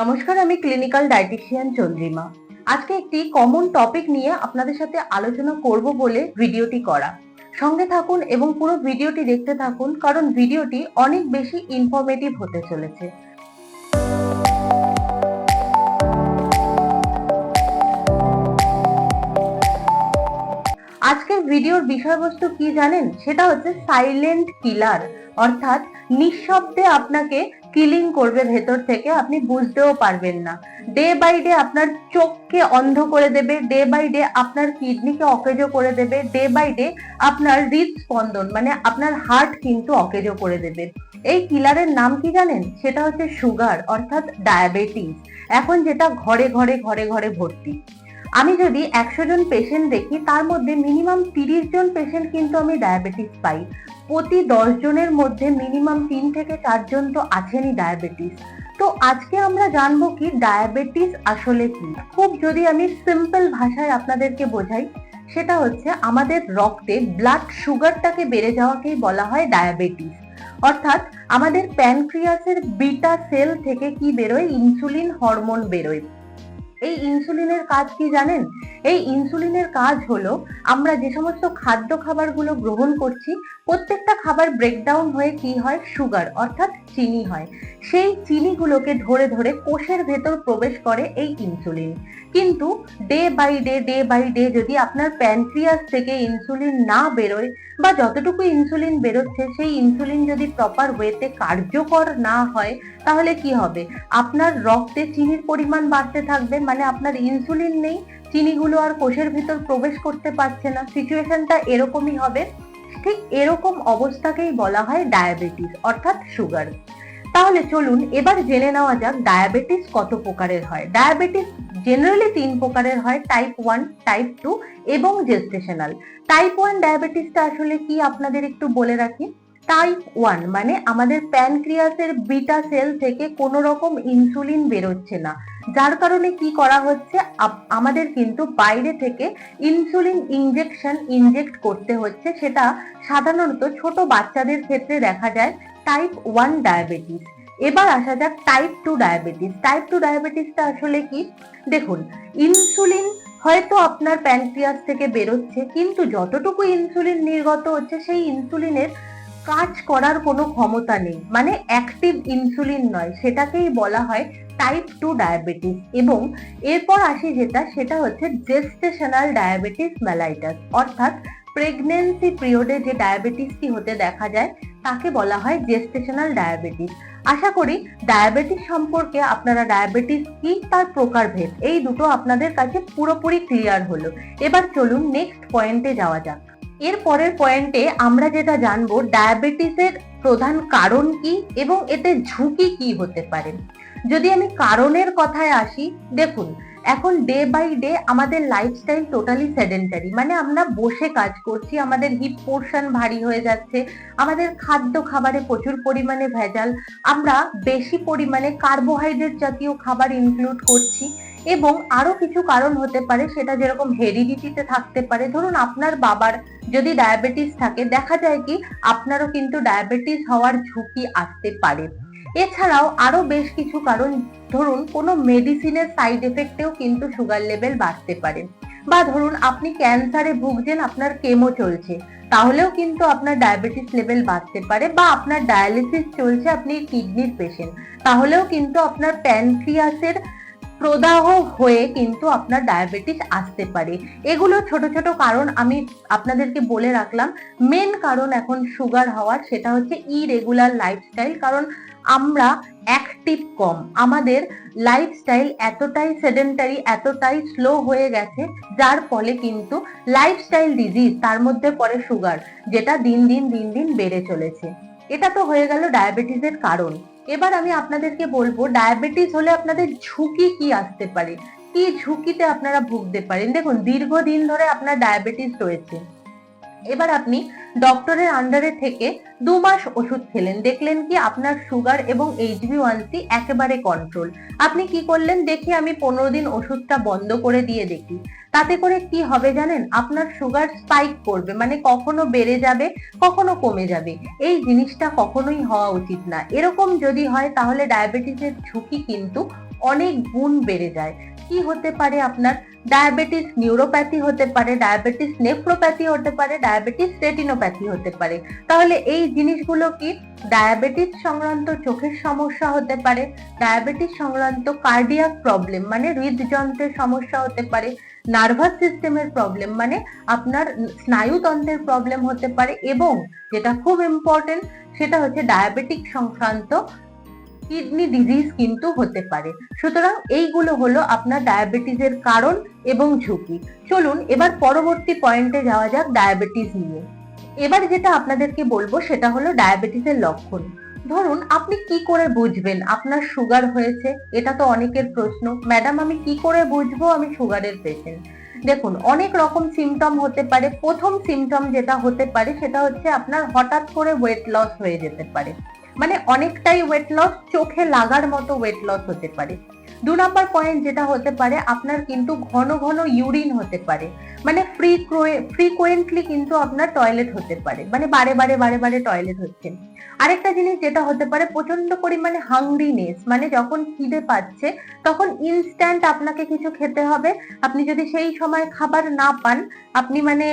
নমস্কার, আমি clinical dietician Chandrima. আজকে একটি কমন টপিক নিয়ে আপনাদের সাথে আলোচনা করব বলে ভিডিওটি করা। সঙ্গে থাকুন এবং পুরো ভিডিওটি দেখতে থাকুন, কারণ ভিডিওটি অনেক বেশি ইনফরমেটিভ হতে চলেছে। আজকের ভিডিওর বিষয়বস্তু কি জানেন? সেটা হচ্ছে সাইলেন্ট কিলার অর্থাৎ নিঃশব্দে আপনাকে কিলিং করবে ভেতর থেকে, আপনি বুঝতেও পারবেন না। ডে বাই ডে আপনার চোখকে অন্ধ করে দেবে ডে বাই ডে আপনার কিডনিকে অকেজো করে দেবে ডে বাই ডে আপনার হৃদস্পন্দন মানে আপনার হার্ট কিন্তু অকেজো করে দেবে। এই কিলারের নাম কি জানেন? সেটা হচ্ছে সুগার অর্থাৎ ডায়াবেটিস এখন যেটা ঘরে ঘরে ঘরে ঘরে ভর্তি। আমি যদি একশো জন পেশেন্ট দেখি, তার মধ্যে মিনিমাম তিরিশ জন পেশেন্ট কিন্তু আমি ডায়াবেটিস পাই। প্রতি দশ জনের মধ্যে মিনিমাম তিন থেকে চারজন তো আছেনই ডায়াবেটিস তো আজকে আমরা জানব কি ডায়াবেটিস আসলে কি? খুব যদি আমি সিম্পল ভাষায় আপনাদেরকে বোঝাই, সেটা হচ্ছে আমাদের রক্তে ব্লাড সুগারটাকে বেড়ে যাওয়াকেই বলা হয় ডায়াবেটিস অর্থাৎ আমাদের প্যানক্রিয়াসের বিটা সেল থেকে কি বেরোয়? ইনসুলিন হরমোন বেরোয়। এই ইনসুলিনের কাজ কি জানেন? এই ইনসুলিনের কাজ হলো আমরা যে সমস্ত খাদ্য খাবারগুলো গ্রহণ করছি, প্রত্যেকটা খাবার ব্রেকডাউন হয়ে কি হয়? সুগার অর্থাৎ চিনি হয়। সেই চিনিগুলোকে ধরে ধরে কোষের ভেতর প্রবেশ করে এই ইনসুলিন। কিন্তু day by day day by day যদি আপনার প্যানক্রিয়াস থেকে ইনসুলিন না বেরোয় বা যতটুকু ইনসুলিন বেরোচ্ছে, সেই ইনসুলিন যদি প্রপার ওয়েতে কার্যকর না হয়, তাহলে কি হবে? আপনার রক্তে চিনির পরিমাণ বাড়তে থাকবে মানে আপনার ইনসুলিন নেই, চিনিগুলো আর কোষের ভিতর প্রবেশ করতে পারছে না সিচুয়েশনটা এরকমই হবে। ঠিক এরকম অবস্থাকেই বলা হয় ডায়াবেটিস অর্থাৎ সুগার তাহলে চলুন এবার জেনে নেওয়া যাক ডায়াবেটিস কত প্রকারের হয়। ডায়াবেটিস জেনারেলি তিন প্রকারের হয় টাইপ ওয়ান টাইপ টু এবং জেস্টেশনাল টাইপ ওয়ান ডায়াবেটিসটা আসলে কি? আপনাদের একটু বলে রাখি। টাইপ ওয়ান মানে আমাদের প্যানক্রিয়াসের বিটা সেল থেকে কোনো রকম ইনসুলিন বেরোচ্ছে না। যার কারণে কি করা হচ্ছে? আমাদের কিন্তু বাইরে থেকে ইনসুলিন ইনজেকশন ইনজেক্ট করতে হচ্ছে। সেটা সাধারণত ছোট বাচ্চাদের ক্ষেত্রে দেখা যায় টাইপ ওয়ান ডায়াবেটিস এবার আসা যাক type two diabetes type two ডায়াবেটিসটা আসলে কি? দেখুন ইনসুলিন হয়তো আপনার প্যানক্রিয়াস থেকে বেরোচ্ছে, কিন্তু যতটুকু ইনসুলিন নির্গত হচ্ছে, সেই ইনসুলিনের কাজ করার কোনো ক্ষমতা নেই। মানে অ্যাক্টিভ ইনসুলিন নয়, সেটাকেই বলা হয় টাইপ টু ডায়াবেটিস এবং এরপর আসি যেটা, সেটা হচ্ছে জেস্টেশনাল ডায়াবেটিস মেলাইটাস অর্থাৎ প্রেগনেন্সি পিরিয়ডে যে ডায়াবেটিসটি হতে দেখা যায়, তাকে বলা হয় জেস্টেশনাল ডায়াবেটিস আশা করি ডায়াবেটিস সম্পর্কে আপনারা ডায়াবেটিস কি, তার প্রকারভেদ, এই দুটো আপনাদের কাছে পুরোপুরি ক্লিয়ার হলো। এবার চলুন নেক্সট পয়েন্টে যাওয়া যাক। এর পরের পয়েন্টে আমরা যেটা জানব ডায়াবেটিসের প্রধান কারণ কি এবং এতে ঝুঁকি কি হতে পারে? যদি আমি কারণের কথায় আসি, দেখুন, এখন ডে বাই ডে আমাদের লাইফস্টাইল টোটালি সেডেন্টারি মানে আমরা বসে কাজ করছি, আমাদের হিপ পোর্শন ভারী হয়ে যাচ্ছে, আমাদের খাদ্য খাবারে প্রচুর পরিমাণে ভেজাল, আমরা বেশি পরিমাণে কার্বোহাইড্রেট জাতীয় খাবার ইনক্লুড করছি এবং আরও কিছু কারণ হতে পারে, সেটা যেরকম হেরিডিটিতে থাকতে পারে। ধরুন, আপনার বাবার যদি ডায়াবেটিস থাকে, দেখা যায় কি, আপনারও কিন্তু ডায়াবেটিস হওয়ার ঝুঁকি আসতে পারে। এছাড়াও আরও বেশ কিছু কারণ, ধরুন, কোনো মেডিসিনের সাইড এফেক্টেও কিন্তু সুগার লেভেল বাড়তে পারে। বা ধরুন, আপনি ক্যান্সারে ভুগছেন, আপনার কেমো চলছে, তাহলেও কিন্তু আপনার ডায়াবেটিস লেভেল বাড়তে পারে বা আপনার ডায়ালিসিস চলছে, আপনি কিডনির পেশেন্ট তাহলেও কিন্তু আপনার প্যানক্রিয়াসের প্রদাহ হয়ে কিন্তু আপনার ডায়াবেটিস আসতে পারে। এগুলো ছোট ছোট কারণ আমি আপনাদেরকে বলে রাখলাম। মেন কারণ এখন সুগার হওয়ার, সেটা হচ্ছে ইরেগুলার লাইফস্টাইল কারণ আমরা অ্যাক্টিভ কম। আমাদের লাইফস্টাইল এতটাই সেডেন্টারি এতটাই স্লো হয়ে গেছে, যার ফলে কিন্তু লাইফস্টাইল ডিজিজ তার মধ্যে পড়ে সুগার যেটা দিন দিন দিন দিন বেড়ে চলেছে। এটা তো হয়ে গেল ডায়াবেটিসের কারণ। এবার আমি আপনাদেরকে বলব ডায়াবেটিস হলে আপনাদের ঝুঁকি কি আসতে পারে? কি ঝুঁকিতে আপনারা ভুগতে পারেন? দেখুন, দীর্ঘদিন ধরে আপনার ডায়াবেটিস রয়েছে। এবার আপনি ডক্টরের আন্ডারে থেকে দু মাস ওষুধ খেলেন। দেখলেন কি আপনার সুগার এবং এইচবি ওয়ানসি একেবারে কন্ট্রোল আপনি কি করলেন? দেখি আমি পনেরো দিন ওষুধটা বন্ধ করে দিয়ে দেখি। তাতে করে কি হবে জানেন? আপনার সুগার স্পাইক করবে মানে কখনো বেড়ে যাবে, কখনো কমে যাবে। এই জিনিসটা কখনোই হওয়া উচিত না। এরকম যদি হয়, তাহলে ডায়াবেটিসের ঝুঁকি কিন্তু অনেক গুণ বেড়ে যায়। কি হতে পারে আপনার? ডায়াবেটিস নিউরোপ্যাথি হতে পারে ডায়াবেটিস নেফ্রোপ্যাথি হতে পারে ডায়াবেটিস রেটিনোপ্যাথি হতে পারে। তাহলে এই জিনিসগুলো কি? ডায়াবেটিস সংক্রান্ত চোখের সমস্যা হতে পারে ডায়াবেটিস সংক্রান্ত কার্ডিয়াক প্রবলেম মানে হৃদযন্ত্রের সমস্যা হতে পারে নার্ভাস সিস্টেমের প্রবলেম মানে আপনার স্নায়ুতন্ত্রের প্রবলেম হতে পারে এবং যেটা খুব ইম্পর্টেন্ট সেটা হচ্ছে ডায়াবেটিক সংক্রান্ত কিডনি ডিজিজ কিন্তু হতে পারে। সুতরাং এইগুলো হলো আপনার ডায়াবেটিসের কারণ এবং ঝুঁকি। চলুন এবার পরবর্তী পয়েন্টে যাওয়া যাক ডায়াবেটিস নিয়ে। এবার যেটা আপনাদেরকে বলব সেটা হলো ডায়াবেটিসের লক্ষণ। ধরুন, আপনি কি করে বুঝবেন আপনার সুগার হয়েছে? এটা তো অনেকের প্রশ্ন। ম্যাডাম, আমি কি করে বুঝব আমি সুগারের পেশেন্ট দেখুন, অনেক রকম সিমটম হতে পারে। প্রথম সিমটম যেটা হতে পারে, সেটা হচ্ছে আপনার হঠাৎ করে ওয়েট লস হয়ে যেতে পারে। মানে অনেকটাই ওয়েট লস চোখে লাগার মতো ওয়েট লস হতে পারে। দু নম্বর পয়েন্ট যেটা হতে পারে, আপনার কিন্তু ঘন ঘন ইউরিন হতে পারে। মানে ফ্রি ফ্রিকোয়েন্টলি কিন্তু আপনার টয়লেট হতে পারে। মানে বারে বারে বারে বারে টয়লেট হচ্ছে। আরেকটা জিনিস যেটা হতে পারে প্রচণ্ড পরিমাণে হাংরিনেস মানে যখন খিদে পাচ্ছে, তখন ইনস্ট্যান্ট আপনাকে কিছু খেতে হবে। আপনি যদি সেই সময় খাবার না পান, আপনি মানে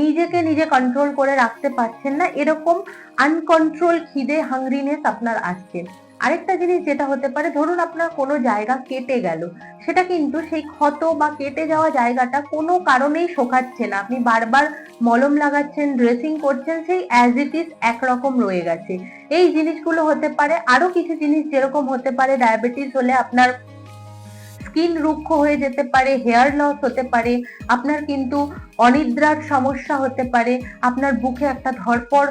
নিজেকে নিজে কন্ট্রোল করে রাখতে পারছেন না, এরকম আনকন্ট্রোল খিদে হাংরিনেস আপনার আসছে। আরেকটা জিনিস যেটা হতে পারে, ধরুন আপনার কোনো জায়গা কেটে গেল, সেটা কিন্তু সেই ক্ষত বা কেটে যাওয়া জায়গাটা কোনো কারণেই শোকাচ্ছে না। আপনি বারবার মলম লাগাচ্ছেন ড্রেসিং করছেন, সেই অ্যাজ ইট ইজ একরকম রয়ে গেছে। এই জিনিসগুলো হতে পারে, আরও কিছু জিনিস যেরকম হতে পারে ডায়াবেটিস হলে আপনার স্কিন রুক্ষ হয়ে যেতে পারে হেয়ার লস হতে পারে, আপনার কিন্তু অনিদ্রার সমস্যা হতে পারে, আপনার বুকে একটা ধরপড়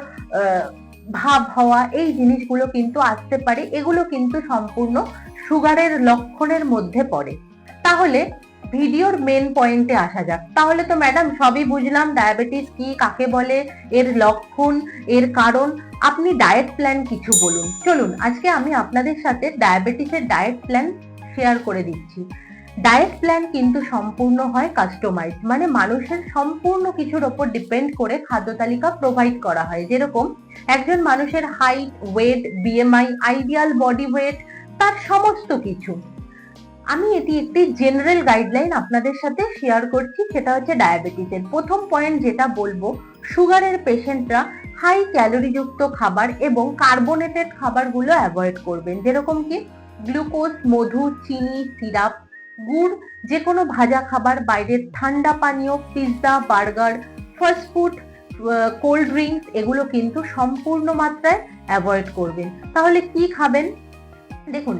ভাব হওয়া, এই জিনিসগুলো কিন্তু আসতে পারে, এগুলো কিন্তু সম্পূর্ণ সুগারের লক্ষণের মধ্যে পড়ে। তাহলে ভিডিওর মেন পয়েন্টে আসা যাক। তাহলে তো ম্যাডাম সবই বুঝলাম ডায়াবেটিস কি, কাকে বলে, এর লক্ষণ, এর কারণ। আপনি ডায়েট প্ল্যান কিছু বলুন। চলুন, আজকে আমি আপনাদের সাথে ডায়াবেটিসের ডায়েট প্ল্যান শেয়ার করে দিচ্ছি। ডায়েট প্ল্যান কিন্তু সম্পূর্ণ হয় কাস্টমাইজ মানে মানুষের সম্পূর্ণ কিছুর ওপর ডিপেন্ড করে খাদ্য তালিকা প্রোভাইড করা হয়। যেরকম একজন মানুষের height weight BMI ideal body weight তার সমস্ত কিছু। আমি এটি একটি জেনারেল গাইডলাইন আপনাদের সাথে শেয়ার করছি, সেটা হচ্ছে ডায়াবেটিসের প্রথম পয়েন্ট যেটা বলব সুগারের পেশেন্টরা হাই ক্যালোরিযুক্ত খাবার এবং কার্বোনেটেড খাবারগুলো অ্যাভয়েড করবেন। যেরকম কি গ্লুকোজ মধু, চিনি সিরাপ গুড় যে কোনো ভাজা খাবার, বাইরের ঠান্ডা পানীয় pizza burger fast food cold drinks এগুলো কিন্তু সম্পূর্ণ মাত্রায় অ্যাভয়েড করবেন। তাহলে কি খাবেন? দেখুন,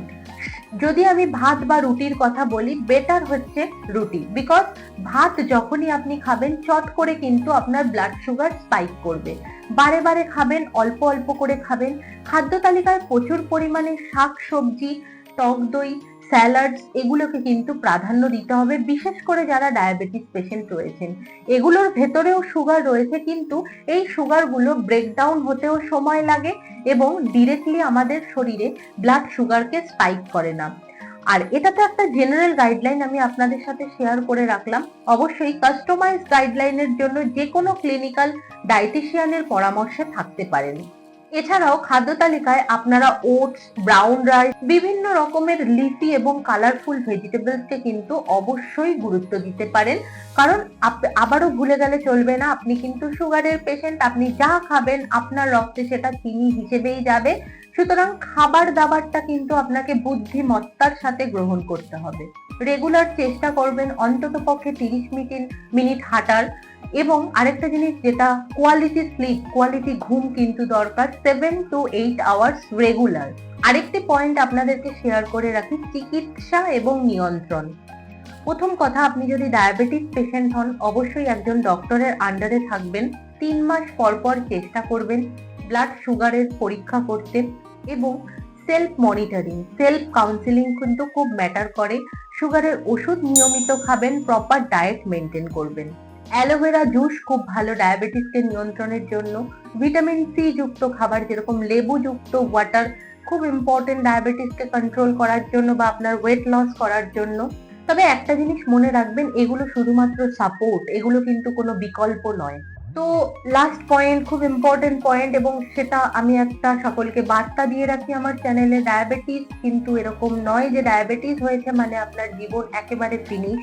যদি আমি ভাত বা রুটির কথা বলি বেটার হচ্ছে রুটি। বিকজ ভাত যখনই আপনি খাবেন, চট করে কিন্তু আপনার ব্লাড সুগার স্পাইক করবে। বারে বারে খাবেন, অল্প অল্প করে খাবেন। খাদ্য তালিকায় প্রচুর পরিমাণে শাক সবজি, টক দই স্যালাডস এগুলোকে কিন্তু প্রাধান্য দিতে হবে, বিশেষ করে যারা ডায়াবেটিস পেশেন্ট রয়েছেন। এগুলোর ভেতরেও সুগার রয়েছে, কিন্তু এই সুগারগুলো ব্রেকডাউন হতেও সময় লাগে এবং ডিরেক্টলি আমাদের শরীরে ব্লাড সুগারকে স্পাইক করে না। আর এটা তো একটা জেনারেল গাইডলাইন আমি আপনাদের সাথে শেয়ার করে রাখলাম। অবশ্যই কাস্টমাইজ গাইডলাইনের জন্য যে কোনো ক্লিনিক্যাল ডায়েটিশিয়ানের পরামর্শে থাকতে পারেন। এছাড়াও খাদ্য তালিকায় আপনারা ওটস, ব্রাউন রাইস, বিভিন্ন রকমের লিফি এবং কালারফুল ভেজিটেবলসকে কিন্তু অবশ্যই গুরুত্ব দিতে পারেন। কারণ আবারও ভুলে গেলে চলবে না, আপনি কিন্তু সুগারের পেশেন্ট আপনি যা খাবেন আপনার রক্তে সেটা চিনি হিসেবেই যাবে। সুতরাং খাবার দাবারটা কিন্তু আপনাকে বুদ্ধিমত্তার সাথে গ্রহণ করতে হবে। রেগুলার চেষ্টা করবেন অন্তত পক্ষে তিরিশ মিনিট মিনিট হাঁটার। এবং আরেকটা জিনিস যেটা কোয়ালিটি স্লিপ কোয়ালিটি ঘুম কিন্তু দরকার seven to eight hours regular আরেকটি পয়েন্ট আপনাদেরকে শেয়ার করে রাখি, চিকিৎসা এবং নিয়ন্ত্রণ। প্রথম কথা, আপনি যদি ডায়াবেটিস পেশেন্ট হন, অবশ্যই একজন ডক্টরের আন্ডারে থাকবেন। তিন মাস পর পর চেষ্টা করবেন ব্লাড সুগারের পরীক্ষা করতে। এবং সেলফ মনিটরিং সেলফ কাউন্সিলিং কিন্তু খুব ম্যাটার করে। সুগারের ওষুধ নিয়মিত খাবেন প্রপার ডায়েট মেনটেন করবেন। অ্যালোভেরা জুস খুব ভালো ডায়াবেটিসকে নিয়ন্ত্রণের জন্য। ভিটামিন সি যুক্ত খাবার যেরকম লেবু যুক্ত ওয়াটার খুব ইম্পর্টেন্ট ডায়াবেটিসকে কন্ট্রোল করার জন্য বা আপনার ওয়েট লস করার জন্য। তবে একটা জিনিস মনে রাখবেন, এগুলো শুধুমাত্র সাপোর্ট এগুলো কিন্তু কোনো বিকল্প নয়। তো লাস্ট পয়েন্ট খুব ইম্পর্টেন্ট পয়েন্ট এবং সেটা আমি একটা সকলকে বার্তা দিয়ে রাখি আমার চ্যানেলে ডায়াবেটিস কিন্তু এরকম নয় যে ডায়াবেটিস হয়েছে মানে আপনার জীবন একেবারে ফিনিশ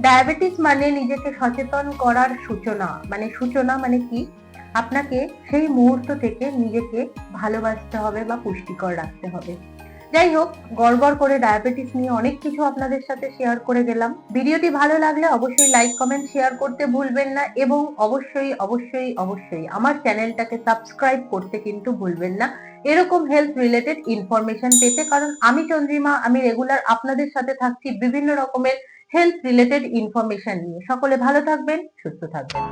ডায়াবেটিস মানে নিজেকে সচেতন করার সূচনা মানে সূচনা মানে কি? আপনাকে সেই মুহূর্ত থেকে নিজেকে ভালোবাসতে হবে বা পুষ্টিকর রাখতে হবে। যাই হোক গড়গড় করে ডায়াবেটিস নিয়ে অনেক কিছু আপনাদের সাথে শেয়ার করে গেলাম। ভিডিওটি ভালো লাগলে অবশ্যই লাইক কমেন্ট শেয়ার করতে ভুলবেন না এবং অবশ্যই অবশ্যই অবশ্যই আমার চ্যানেলটাকে সাবস্ক্রাইব করতে কিন্তু ভুলবেন না। এরকম হেলথ রিলেটেড ইনফরমেশন পেতে কারণ আমি চন্দ্রিমা, আমি রেগুলার আপনাদের সাথে থাকছি বিভিন্ন রকমের হেলথ রিলেটেড ইনফরমেশন নিয়ে। সকলে ভালো থাকবেন, সুস্থ থাকবেন।